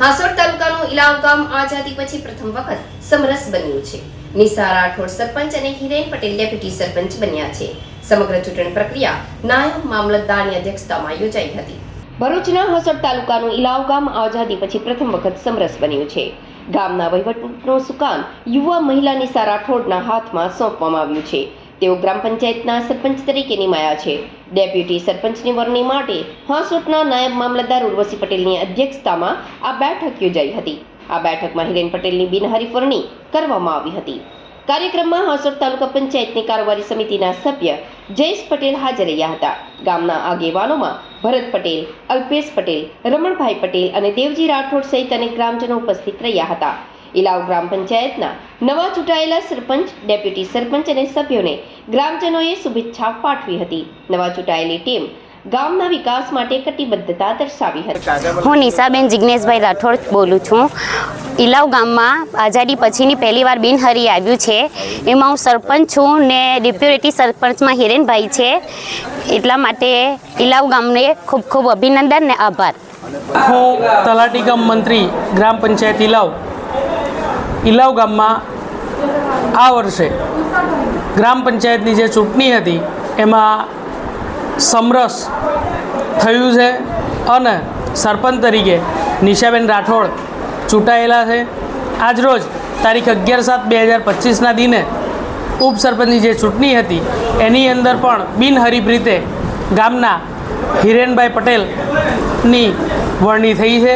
હાસોડ તાલુકાનું ઇલાવ ગામ આઝાદી પછી પ્રથમ વખત સમરસ બન્યું છે. નિશા રાઠોડ સરપંચ અને હિરેન પટેલ ડેપ્યુટી સરપંચ બન્યા છે. સમગ્ર ચૂંટણી પ્રક્રિયા નાયબ મામલતદારની અધ્યક્ષતામાં યોજાઈ હતી. ભરૂચના હસડ તાલુકાનું ઇલાવ ગામ આઝાદી પછી પ્રથમ વખત સમરસ બન્યું છે. ગામના વહીવટનું સુકાન યુવા મહિલા નિસા રાઠોડના હાથમાં સોંપવામાં આવ્યું છે. તેઓ ગ્રામ પંચાયતના સરપંચ તરીકે નિમાયા છે. ડેપ્યુટી સરપંચની વરણી માટે હાંસોટના નાયબ મામલતદાર ઉર્વશી પટેલની અધ્યક્ષતામાં આ બેઠક યોજાઈ હતી. આ બેઠકમાં હિરેન પટેલની બિનહરીફ વરણી કરવામાં આવી હતી. કાર્યક્રમમાં હાંસોટ તાલુકા પંચાયતની કારોબારી સમિતિના સભ્ય જયેશ પટેલ હાજર રહ્યા હતા. ગામના આગેવાનોમાં ભરત પટેલ, અલ્પેશ પટેલ, રમણભાઈ પટેલ અને દેવજી રાઠોડ સહિત અનેક ગ્રામજનો ઉપસ્થિત રહ્યા હતા. ઇલાવ ગ્રામ પંચાયતના નવા ચૂંટાયેલા સરપંચ ડેપ્યુટી સરપંચ અને સભ્યોને ગ્રામજનોએ શુભેચ્છા પાઠવી હતી. નવા ચૂંટાયેલી ટીમ ગામના વિકાસ માટે કટિબદ્ધતા દર્શાવી હતી. હું નિશાબેન જિજ્ઞેશભાઈ રાઠોડ બોલું છું. ઇલાવ ગામમાં આઝાદી પછીની પહેલીવાર બિનહરી આવ્યું છે. એમાં હું સરપંચ છું ને ડેપ્યુટી સરપંચમાં હિરેનભાઈ છે. એટલા માટે ઇલાવ ગામને ખૂબ ખૂબ અભિનંદન ને આભાર. હું તલાટી ગામ મંત્રી ગ્રામ પંચાયત ઇલાવ ઇલાવ ગામમાં આ વર્ષે ગ્રામ પંચાયતની જે ચૂંટણી હતી, એમાં સમરસ થયું છે અને સરપંચ તરીકે નિશાબેન રાઠોડ ચૂંટાયેલા છે. આજરોજ તારીખ અગિયાર સાત બે હજાર પચીસના દિને ઉપસરપંચની જે ચૂંટણી હતી, એની અંદર પણ બિનહરીફ રીતે ગામના હિરેનભાઈ પટેલની વરણી થઈ છે.